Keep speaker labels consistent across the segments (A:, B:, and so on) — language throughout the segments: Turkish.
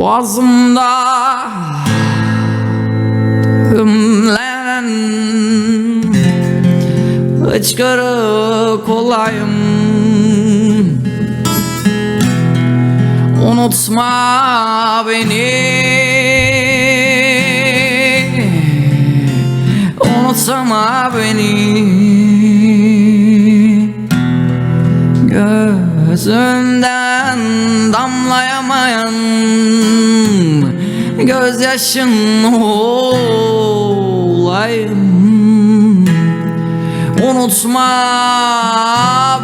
A: Boğazımda Hümlenen Hıçkırık olayım Unutma beni Unutma beni. Gözünden damlayamayan Gözyaşın olayım. Unutma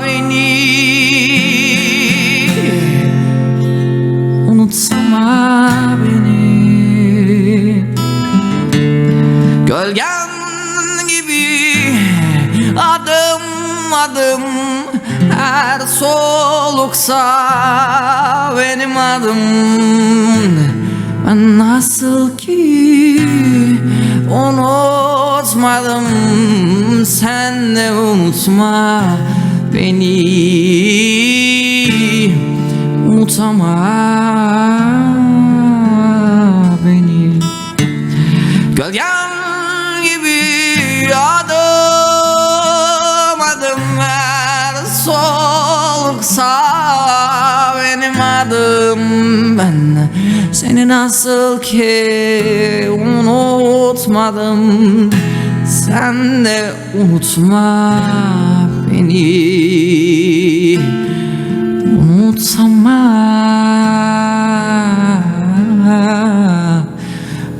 A: beni. Unutsama beni. Gölgen gibi adım adım her soluksa benim adım. Ben nasıl ki unutmadım sen de unutma beni. Unutama beni. Gölgen gibi adım yoksa benim adım ben. Seni nasıl ki unutmadım Sen de unutma beni. Unutma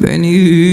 A: beni.